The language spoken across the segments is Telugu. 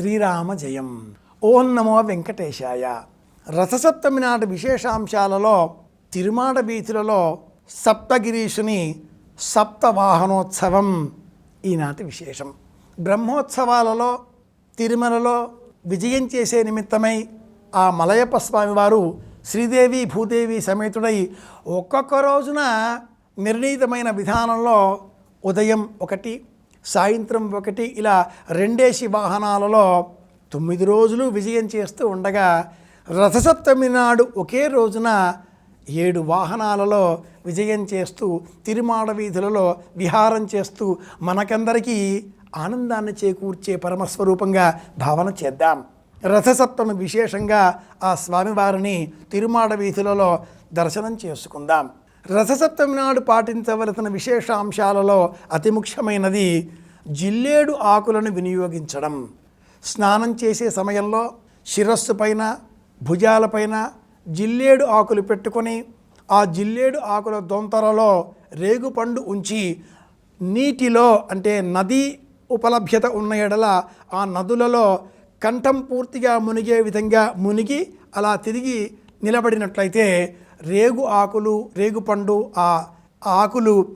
శ్రీరామ జయం ఓం నమో వెంకటేశాయ. రథసప్తమి నాటి విశేషాంశాలలో తిరుమాడ బీచులలో సప్తగిరీషుని సప్తవాహనోత్సవం ఈనాటి విశేషం. బ్రహ్మోత్సవాలలో తిరుమలలో విజయం చేసే నిమిత్తమై ఆ మలయప్ప స్వామివారు శ్రీదేవి భూదేవి సమేతుడై ఒక్కొక్క రోజున నిర్ణీతమైన విధానంలో ఉదయం ఒకటి సాయంత్రం ఒకటి ఇలా రెండేసి వాహనాలలో తొమ్మిది రోజులు విజయం చేస్తూ ఉండగా రథసప్తమి నాడు ఒకే రోజున ఏడు వాహనాలలో విజయం చేస్తూ తిరుమాడ వీధులలో విహారం చేస్తూ మనకందరికీ ఆనందాన్ని చేకూర్చే పరమస్వరూపంగా భావన చేద్దాం. రథసప్తమి విశేషంగా ఆ స్వామివారిని తిరుమాడ వీధులలో దర్శనం చేసుకుందాం. రథసప్తమి నాడు పాటించవలసిన విశేషాంశాలలో అతి ముఖ్యమైనది జిల్లేడు ఆకులను వినియోగించడం. స్నానం చేసే సమయంలో శిరస్సు పైన భుజాలపైన జిల్లేడు ఆకులు పెట్టుకొని ఆ జిల్లేడు ఆకుల దొంతరలో రేగుపండు ఉంచి నీటిలో అంటే నది ఉపలభ్యత ఉన్న ఎడల ఆ నదులలో కంఠం పూర్తిగా మునిగే విధంగా మునిగి అలా తిరిగి నిలబడినట్లయితే రేగు ఆకులు రేగుపండు ఆ ఆకులు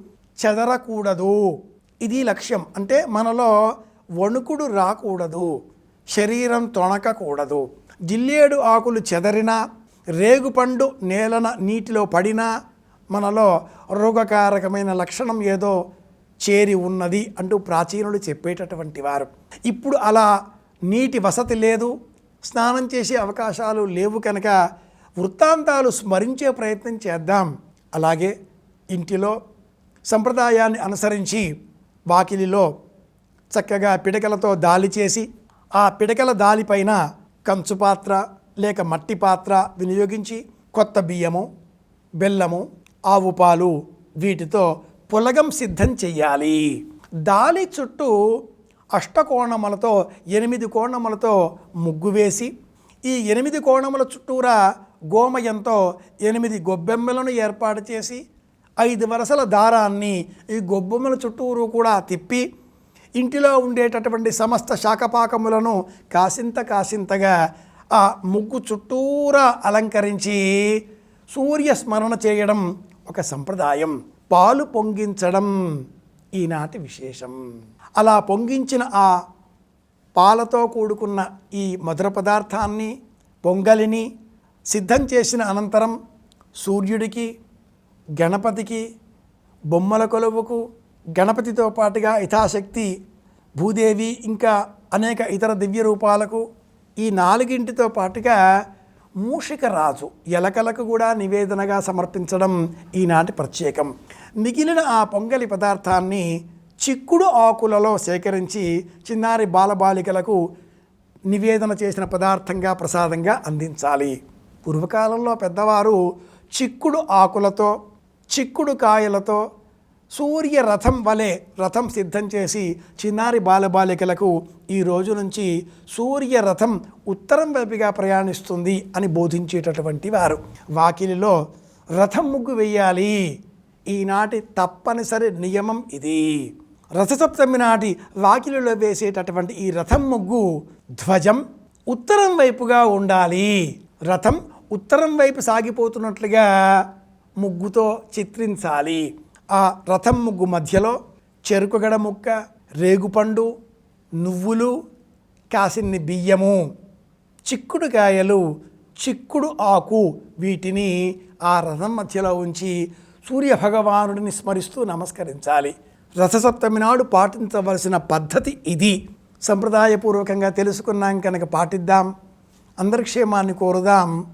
చెదరకూడదు. ఇది లక్ష్యం. అంటే మనలో వణుకుడు రాకూడదు. శరీరం తొణకకూడదు. జిల్లేడు ఆకులు చెదరినా రేగుపండు నేలన నీటిలో పడినా మనలో రోగకారకమైన లక్షణం ఏదో చేరి ఉన్నది అంటూ ప్రాచీనులు చెప్పేటటువంటి వారు. ఇప్పుడు అలా నీటి వసతి లేదు. స్నానం చేసే అవకాశాలు లేవు కనుక వృత్తాంతాలు స్మరించే ప్రయత్నం చేద్దాం. అలాగే ఇంటిలో సంప్రదాయాన్ని అనుసరించి వాకిలిలో చక్కగా పిడకలతో దాలి చేసి ఆ పిడకల దాలిపైన కంచు పాత్ర లేక మట్టి పాత్ర వినియోగించి కొత్త బియ్యము బెల్లము ఆవు పాలు వీటితో పులగం సిద్ధం చెయ్యాలి. దాలి చుట్టూ అష్టకోణములతో ఎనిమిది కోణములతో ముగ్గు వేసి ఈ ఎనిమిది కోణముల చుట్టూరా గోమయంతో ఎనిమిది గొబ్బెమ్మలను ఏర్పాటు చేసి ఐదు వరసల దారాన్ని ఈ గొబ్బెమ్మల చుట్టూరు కూడా తిప్పి ఇంటిలో ఉండేటటువంటి సమస్త శాకపాకములను కాసింత కాసింతగా ఆ ముగ్గు చుట్టూరా అలంకరించి సూర్య స్మరణ చేయడం ఒక సంప్రదాయం. పాలు పొంగించడం ఈనాటి విశేషం. అలా పొంగించిన ఆ పాలతో కూడుకున్న ఈ మధుర పదార్థాన్ని పొంగలిని సిద్ధం చేసిన అనంతరం సూర్యుడికి గణపతికి బొమ్మల కొలువుకు గణపతితో పాటుగా యథాశక్తి భూదేవి ఇంకా అనేక ఇతర దివ్య రూపాలకు ఈ నాలుగింటితో పాటుగా మూషిక రాజు ఎలకలకు కూడా నివేదనగా సమర్పించడం ఈనాటి ప్రత్యేకం. మిగిలిన ఆ పొంగలి పదార్థాన్ని చిక్కుడు ఆకులలో సేకరించి చిన్నారి బాలబాలికలకు నివేదన చేసిన పదార్థంగా ప్రసాదంగా అందించాలి. పూర్వకాలంలో పెద్దవారు చిక్కుడు ఆకులతో చిక్కుడు కాయలతో సూర్య రథం వలె రథం సిద్ధం చేసి చిన్నారి బాలబాలికలకు ఈ రోజు నుంచి సూర్య రథం ఉత్తరం వైపుగా ప్రయాణిస్తుంది అని బోధించేటటువంటి వారు. వాకిలిలో రథం ముగ్గు వేయాలి. ఈనాటి తప్పనిసరి నియమం ఇది. రథసప్తమి నాటి వాకిలిలో వేసేటటువంటి ఈ రథం ముగ్గు ధ్వజం ఉత్తరం వైపుగా ఉండాలి. రథం ఉత్తరం వైపు సాగిపోతున్నట్లుగా ముగ్గుతో చిత్రించాలి. ఆ రథం ముగ్గు మధ్యలో చెరుకుగడ ముక్క రేగుపండు నువ్వులు కాసిన్ని బియ్యము చిక్కుడుకాయలు చిక్కుడు ఆకు వీటిని ఆ రథం మధ్యలో ఉంచి సూర్య భగవానుడిని స్మరిస్తూ నమస్కరించాలి. రథసప్తమి నాడు పాటించవలసిన పద్ధతి ఇది. సంప్రదాయపూర్వకంగా తెలుసుకున్నాం కనుక పాటిద్దాం. అందరి క్షేమాన్ని కోరుదాం.